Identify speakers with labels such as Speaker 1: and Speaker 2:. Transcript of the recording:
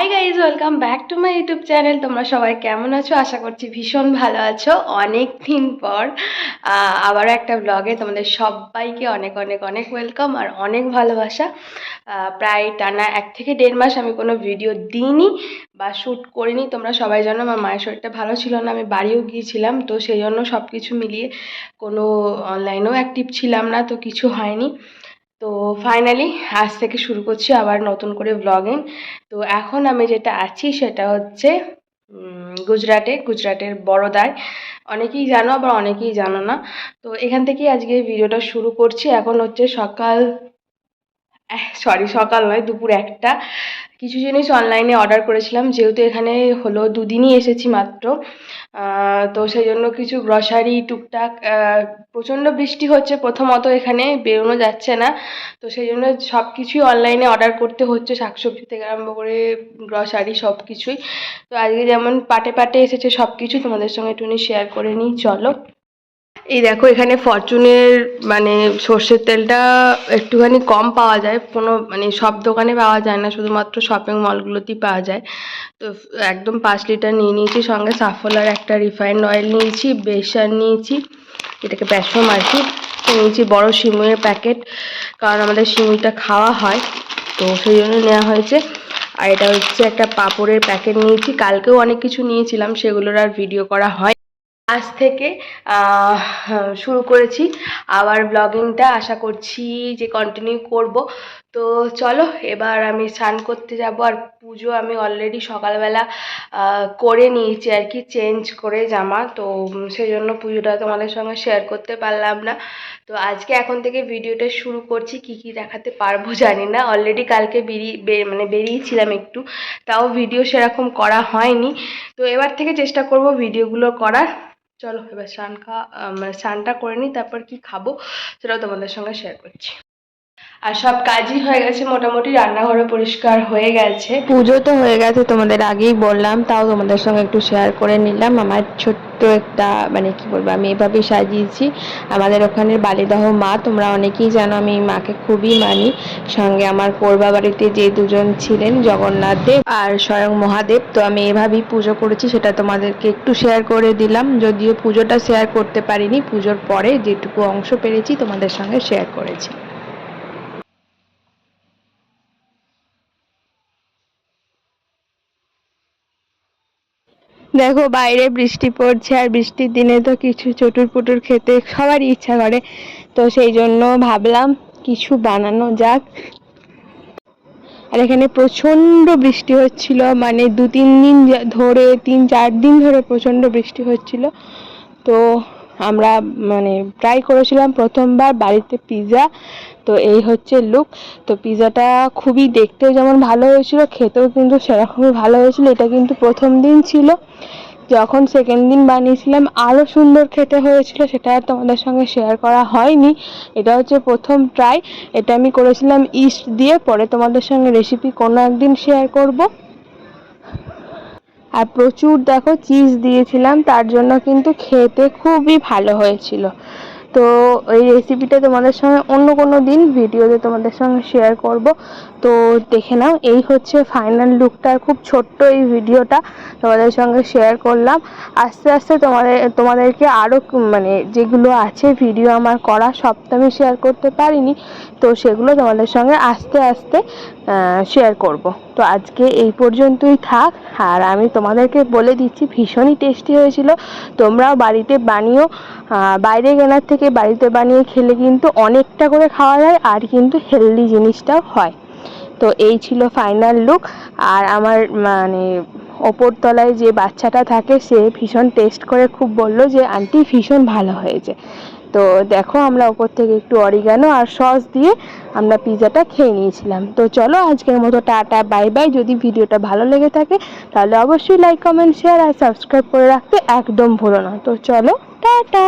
Speaker 1: Hi guys welcome back to my YouTube channel তোমরা সবাই কেমন আছো? আশা করছি ভীষণ ভালো আছো। অনেক দিন পর আবারও একটা ব্লগে তোমাদের সবাইকে অনেক অনেক অনেক ওয়েলকাম আর অনেক ভালোবাসা। প্রায় টানা এক থেকে দেড় মাস আমি কোনো ভিডিও দিইনি বা শ্যুট করিনি। তোমরা সবাই জানো আমার মায়ের শরীরটা ভালো ছিল না, আমি বাড়িও গিয়েছিলাম, তো সেই জন্য সব কিছু মিলিয়ে কোনো অনলাইনেও অ্যাক্টিভ ছিলাম না, তো কিছু হয়নি। তো ফাইনালি আজ থেকে শুরু করছি আবার নতুন করে ব্লগিং তো এখন আমি যেটা আছি সেটা হচ্ছে গুজরাটে, গুজরাটের বড়দায়। অনেকেই জানো আবার অনেকেই জানো না। তো এখান থেকেই আজকে ভিডিওটা শুরু করছি। এখন হচ্ছে সকাল সরি সকাল নয়, দুপুর একটা। কিছু জিনিস অনলাইনে অর্ডার করেছিলাম, যেহেতু এখানে হলো দুদিনই এসেছি মাত্র। তো সেই জন্য কিছু গ্রসারি টুকটাক প্রচণ্ড বৃষ্টি হচ্ছে, প্রথমত এখানে, বেরোনো যাচ্ছে না। তো সেই জন্য সব কিছুই অনলাইনে অর্ডার করতে হচ্ছে, শাকসবজি থেকে আরম্ভ করে গ্রসারি সব কিছুই তো আজকে যেমন পাটে পাটে এসেছে সব কিছু তোমাদের সঙ্গে একটুখানি শেয়ার করে নিই, চলো। এই দেখো, এখানে ফরচুনের মানে সর্ষের তেলটা একটুখানি কম পাওয়া যায়। কোনো মানে সব দোকানে পাওয়া যায় না, শুধুমাত্র শপিং মলগুলোতেই পাওয়া যায়। তো একদম পাঁচ লিটার নিয়ে নিয়েছি, সঙ্গে সাফলার একটা রিফাইন্ড অয়েল নিয়েছি বেসন নিয়েছি, এটাকে বেসম আর কি। নিয়েছি বড় সিমুইয়ের প্যাকেট কারণ আমাদের সিমুইটা খাওয়া হয়, তো সেই জন্য নেওয়া হয়েছে। আর এটা হচ্ছে একটা পাঁপড়ের প্যাকেট নিয়েছি, কালকেও অনেক কিছু নিয়েছিলাম, সেগুলোর আর ভিডিও করা হয় আজ থেকে শুরু করেছি। আবার ব্লগিংটা আশা করছি যে কন্টিনিউ করব। তো চলো, এবার আমি স্নান করতে যাব আর পুজো আমি অলরেডি সকালবেলা করে নিয়েছি আর কি চেঞ্জ করে জামা। তো সেই জন্য পুজোটা তোমাদের সঙ্গে শেয়ার করতে পারলাম না। তো আজকে এখন থেকে ভিডিওটা শুরু করছি, কি কি দেখাতে পারব জানি না। অলরেডি কালকে বেরিয়ে মানে বেরিয়েছিলাম একটু, তাও ভিডিও সেরকম করা হয়নি। তো এবার থেকে চেষ্টা করব ভিডিওগুলো করার। চলো এবার স্নান খাওয়া মানে স্নানটা করে নিই, তারপর কি খাব সেটাও তোমাদের সঙ্গে শেয়ার করছি। আর সব কাজই হয়ে গেছে, মোটামুটি রান্নাঘরও পরিষ্কার হয়ে গেছে।
Speaker 2: পুজো তো হয়ে গেছে, তোমাদের আগেই বললাম, তাও তোমাদের সঙ্গে একটু শেয়ার করে নিলাম। আমার ছোট্ট একটা মানে কি বলব, আমি এভাবে সাজিয়েছি। আমাদের ওখানের বালিদাহ মা, তোমরা অনেকেই জানো, আমি মাকে খুবই মানি। সঙ্গে আমার কোরবা বাড়িতে যে দুজন ছিলেন, জগন্নাথ দেব আর স্বয়ং মহাদেব, তো আমি এভাবেই পুজো করেছি, সেটা তোমাদেরকে একটু শেয়ার করে দিলাম। যদিও পুজোটা শেয়ার করতে পারিনি, পুজোর পরে যেটুকু অংশ পেরেছি, তোমাদের সঙ্গে শেয়ার করেছি। দেখো বাইরে বৃষ্টি পড়ছে আর বৃষ্টির দিনে তো কিছু চটুর পুটুর খেতে সবারই ইচ্ছা করে। তো সেই জন্য ভাবলাম কিছু বানানো যাক। আর এখানে প্রচণ্ড বৃষ্টি হচ্ছিল মানে দু তিন দিন ধরে তিন চার দিন ধরে প্রচণ্ড বৃষ্টি হচ্ছিল। তো আমরা মানে ট্রাই করেছিলাম প্রথমবার বাড়িতে পিৎজা তো এই হচ্ছে লুক তো পিৎজাটা খুবই দেখতেও যেমন ভালো হয়েছিল, খেতেও কিন্তু সেরকমই ভালো হয়েছিল, এটা কিন্তু প্রথম দিন ছিল। যখন সেকেন্ড দিন বানিয়েছিলাম আরও সুন্দর খেতে হয়েছিল, সেটা আর তোমাদের সঙ্গে শেয়ার করা হয়নি। এটা হচ্ছে প্রথম ট্রাই এটা আমি করেছিলাম ইস্ট দিয়ে, পরে তোমাদের সঙ্গে রেসিপি কোনো একদিন শেয়ার করব। আর প্রচুর দেখো চিজ দিয়েছিলাম, তার জন্য কিন্তু খেতে খুবই ভালো হয়েছিল। তো এই রেসিপিটা তোমাদের সঙ্গে অন্য কোনো দিন ভিডিওতে তোমাদের সঙ্গে শেয়ার করব। তো দেখে নাও, এই হচ্ছে ফাইনাল লুকটার খুব ছোট্ট এই ভিডিওটা তোমাদের সঙ্গে শেয়ার করলাম। আস্তে আস্তে তোমাদের, তোমাদেরকে আরও মানে যেগুলো আছে ভিডিও আমার করা, সব তো আমি শেয়ার করতে পারিনি। তো সেগুলো তোমাদের সঙ্গে আস্তে আস্তে শেয়ার করব। তো আজকে এই পর্যন্তই থাক। আর আমি তোমাদেরকে বলে দিচ্ছি, ভীষণই টেস্টি হয়েছিল। তোমরাও বাড়িতে বানিও। বাইরে কেনার থেকে বাড়িতে বানিয়ে খেলে কিন্তু অনেকটা করে খাওয়া যায়, আর কিন্তু হেলদি জিনিসটাও হয়। তো এই ছিল ফাইনাল লুক আর আমার মানে ওপর তলায় যে বাচ্চাটা থাকে, সে ভীষণ টেস্ট করে খুব বলল যে, আন্টি, ভীষণ ভালো হয়েছে। তো দেখো আমরা ওপর থেকে একটু অরিগানো আর সস দিয়ে আমরা পিজাটা খেয়ে নিয়েছিলাম। তো চলো আজকের মতো টাটা বাই বাই যদি ভিডিওটা ভালো লেগে থাকে, তাহলে অবশ্যই লাইক কমেন্ট শেয়ার আর সাবস্ক্রাইব করে রাখতে একদম ভুলো না। তো চলো, টাটা।